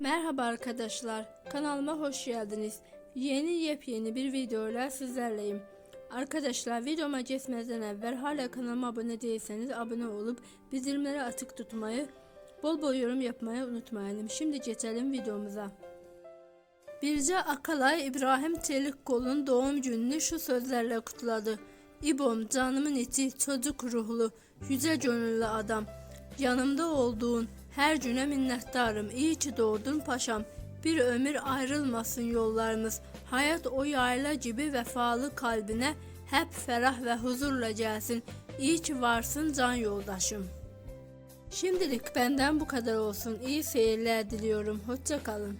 Merhaba arkadaşlar, kanalıma hoş geldiniz. Yeni yepyeni bir videoyla sizlerleyim. Arkadaşlar videoma geçmeden evvel hala kanalıma abone değilseniz abone olup bildirimleri açık tutmayı, bol bol yorum yapmayı unutmayalım. Şimdi geçelim videomuza. Birce Akalay İbrahim Çelikkol'un doğum gününü şu sözlerle kutladı. İbom canımın içi çocuk ruhlu, yüce gönüllü adam. Yanımda olduğun her güne minnettarım. İyi ki doğdun paşam. Bir ömür ayrılmasın yollarımız. Hayat o yayla gibi vefalı kalbine hep ferah ve huzurla gelsin. İyi ki varsın can yoldaşım. Şimdilik benden bu kadar olsun. İyi seyirler diliyorum. Hoşça kalın.